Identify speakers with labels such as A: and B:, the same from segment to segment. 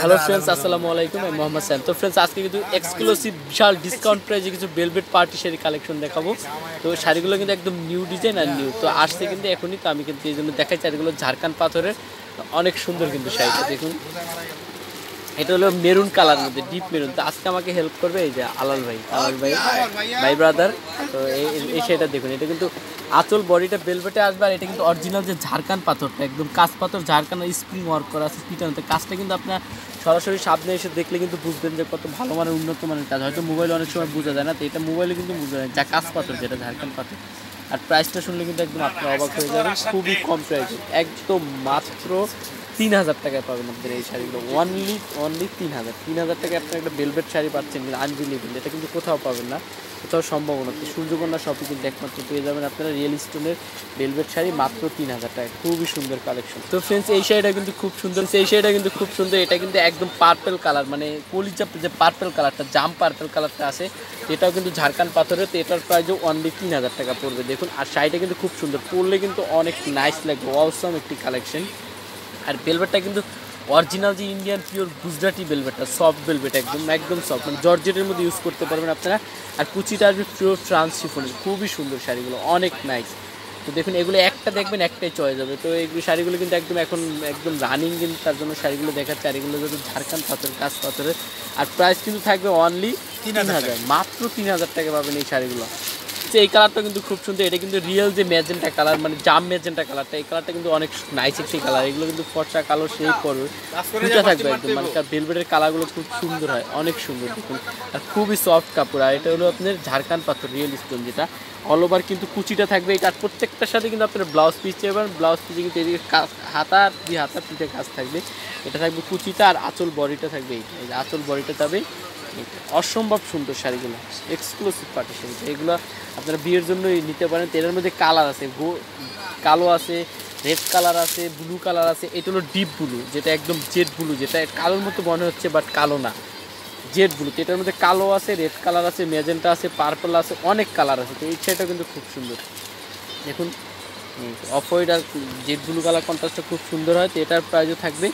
A: Hello friends আসসালামু আলাইকুম আমি মোহাম্মদ স্যাম। তো ফ্রেন্ডস আজকে কিন্তু এক্সক্লুসিভ বিশাল ডিসকাউন্ট প্রাইজে কিছু বেলভেট পার্টি শাড়ি কালেকশন দেখাবো। তো শাড়িগুলো কিন্তু একদম নিউ ডিজাইন আর নিউ তো আসছে কিন্তু এখনই তো আমি কিন্তু এই জন্য দেখাই শাড়িগুলো ঝাড়খান্ড পাথরের। অনেক সুন্দর কিন্তু শাড়িটা দেখুন। এটা হলো মেরুন কালার মধ্যে ডিপ মেরুন। তো আজকে আমাকে হেল্প করবে এই যে আলাল ভাই আলাল ভাই ভাই ব্রাদার তো এই শাড়িটা দেখুন, এটা কিন্তু আচল বডিটা বেলভেটে আসবে আর এটা কিন্তু অরিজিনাল যে ঝাড়খান পাথরটা, একদম কাঁচ পাথর, ঝাড়খান স্প্রিং ওয়ার্ক করা আছে পিটানোতে কাজটা কিন্তু আপনার সরাসরি সামনে এসে দেখলে কিন্তু বুঝবেন যে কত ভালো মানের, উন্নত মানের কাজ। হয়তো মোবাইলে অনেক সময় বোঝা যায় না, তো এটা মোবাইলে কিন্তু বোঝা যায়, যা কাঁচ পাথর যেটা, ঝাড়খান পাথর। আর প্রাইসটা শুনলে কিন্তু একদম আপনার অবাক হয়ে যাবেন, খুবই কম প্রাইসে একদম মাত্র তিন হাজার টাকায় পাবেন আপনাদের এই শাড়িগুলো। অনলি অনলি তিন হাজার তিন হাজার টাকায় আপনার একটা বেলভেট শাড়ি পাচ্ছেন কিন্তু আনবিলিভেবল এটা কিন্তু কোথাও পাবেন না, কোথাও সম্ভব না। সূর্যকন্যা শপে কিন্তু একমাত্র পেয়ে যাবেন আপনারা রিয়েল স্টোনের বেলভেট শাড়ি, মাত্র তিন হাজার টাকা খুবই সুন্দর কালেকশন তো ফ্রেন্ডস এই শাড়িটা কিন্তু খুব সুন্দর। এই শাড়িটা কিন্তু খুব সুন্দর। এটা কিন্তু একদম পার্পেল কালার মানে কলিজা যে পার্পেল কালারটা জাম পার্পেল কালারটা আছে, এটাও কিন্তু ঝাড়খান্ড পাথরের। তো এটার প্রাইসও অনলি তিন হাজার টাকা পড়বে। দেখুন, আর শাড়িটা কিন্তু খুব সুন্দর। পরলে কিন্তু অনেক নাইস লাগবে। অসম একটি কালেকশন আর বেলভেটটা কিন্তু অরিজিনাল যে ইন্ডিয়ান পিওর গুজরাটি বেলভেটটা সফট বেলভেট একদম একদম সফট মানে জর্জেটের মধ্যে ইউজ করতে পারবেন আপনারা। আর কুচিটা আসবে পিওর ট্রান্স শিফনের খুবই সুন্দর শাড়িগুলো অনেক নাইস তো দেখুন এগুলো একটা দেখবেন একটাই চয়ে যাবে তো এইগুলো শাড়িগুলো কিন্তু একদম এখন একদম রানিং কিন্তু তার জন্য শাড়িগুলো দেখাচ্ছে আর এগুলো যদি ঝাড়খান পাথর কাজ পাথরের। আর প্রাইস কিন্তু থাকবে অনলি তিন হাজার মাত্র তিন হাজার টাকা পাবেন এই শাড়িগুলো। যে এই কালারটা কিন্তু খুব সুন্দর। এটা কিন্তু রিয়েল যে ম্যাজেন্টা কালার মানে জাম ম্যাজেন্টা কালারটা এই কালারটা কিন্তু অনেক নাইস একটি কালার এগুলো কিন্তু ফর্সা কালো সেই করবে। ফুটা থাকবে একদম মানে তার ভেলভেটের কালারগুলো খুব সুন্দর হয় অনেক সুন্দর দেখুন। আর খুবই সফট কাপড় আর এটা হলো আপনার ঝাড়খান পাথর রিয়েল স্টোন যেটা। অল ওভার কিন্তু কুচিটা থাকবে এটা প্রত্যেকটার সাথে কিন্তু আপনার ব্লাউজ পিস চাইবেন ব্লাউজ পিসে কিন্তু এদিকে কাজ হাতা দিয়ে হাতা পিঠে কাজ থাকবে। এটা থাকবে কুচিটা আর আঁচল বডিটা থাকবে এই আঁচল বডিটা যাবে অসম্ভব সুন্দর শাড়িগুলো এক্সক্লুসিভ পার্টি শাড়ি এগুলো আপনারা বিয়ের জন্যই নিতে পারেন। তেলের মধ্যে কালার আছে, গো কালো আছে রেড কালার আছে ব্লু কালার আছে। এটা হলো ডিপ ব্লু যেটা একদম জেড ব্লু যেটা কালোর মতো মনে হচ্ছে বাট কালো না। জেড ব্লু তো এটার মধ্যে কালো আছে রেড কালার আছে ম্যাজেন্টা আছে পার্পল আছে, অনেক কালার আছে। তো এই শাড়িটা কিন্তু খুব সুন্দর। দেখুন অফ হোয়াইট আর জেড ব্লু কালার কন্ট্রাস্টটা খুব সুন্দর হয়। তো এটার প্রাইসও থাকবে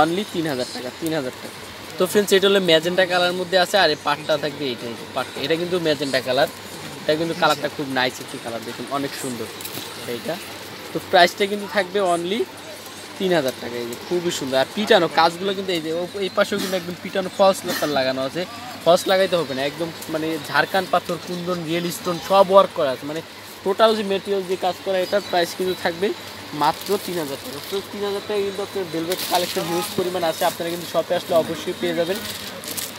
A: অনলি তিন হাজার টাকা, তিন হাজার টাকা। তো ফ্রেন্ডস এটা হলো ম্যাজেন্টা কালার মধ্যে আছে আর এই পাটটা থাকবে এইটাই। পাটটা এটা কিন্তু ম্যাজেন্টা কালার এটা কিন্তু কালারটা খুব নাইস একটি কালার দেখুন অনেক সুন্দর এইটা। তো প্রাইসটা কিন্তু থাকবে অনলি তিন হাজার টাকা এই যে খুবই সুন্দর। আর পিটানো কাজগুলো কিন্তু এই যে এই পাশেও কিন্তু একদম পিটানো ফলস লোকাল লাগানো আছে। ফলস লাগাইতে হবে না একদম মানে ঝাড়খান পাথর কুন্দন রিয়েল স্টোন সব ওয়ার্ক করা আছে। মানে টোটাল যে মেটেরিয়াল যে কাজ করা, এটার প্রাইস কিন্তু থাকবে মাত্র তিন হাজার টাকা। তো তিন হাজার টাকা কিন্তু আপনার ভেলভেট কালেকশন হিউজ পরিমাণ আছে, আপনারা কিন্তু শপে আসলে অবশ্যই পেয়ে যাবেন।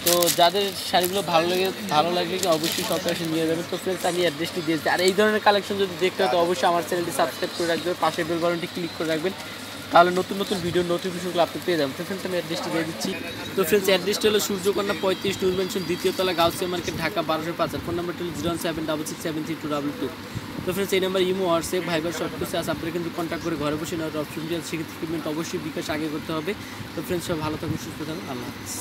A: তো যাদের শাড়িগুলো ভালো লাগে, ভালো লাগলে কি অবশ্যই শপে এসে নিয়ে যাবেন। তো ফ্রেন্ডস আমি অ্যাড্রেসটি দিয়েছি আর এই ধরনের কালেকশন যদি দেখতে হয়, তো অবশ্যই আমার চ্যানেলটি সাবস্ক্রাইব করে রাখবেন, পাশের বেল বাটনটি ক্লিক করে রাখবেন। তাহলে নতুন নতুন ভিডিও নোটিফিকেশনগুলো আপনি পেয়ে যাবেন। তো ফ্রেন্ডস আমি অ্যাড্রেসটি দিয়ে দিচ্ছি। তো ফ্রেন্ডস অ্যাড্রেসটা হলো সূর্যকন্যা পঁয়ত্রিশ নিউজ মেনশন দ্বিতীয় তলা, গাউসিয়া মার্কেট ঢাকা বারোশো পাঁচ। ফোন নাম্বারটা হলো zero seven double six seven three two double two তো ফ্রেন্ডস এই নাম্বার ইমো হোয়াটসঅ্যাপ ভাইবার সব কিছু আছে। আপনারা কিন্তু কন্ট্যাক্ট করে ঘরে বসে নেওয়ার অপশন দিয়ে সেক্ষেত্রে পেমেন্ট অবশ্যই বিকাশ আগে করতে হবে। তো ফ্রেন্ডস সব ভালো থাকুন, সুস্থ থাকুন। আল্লাহ হাফিজ।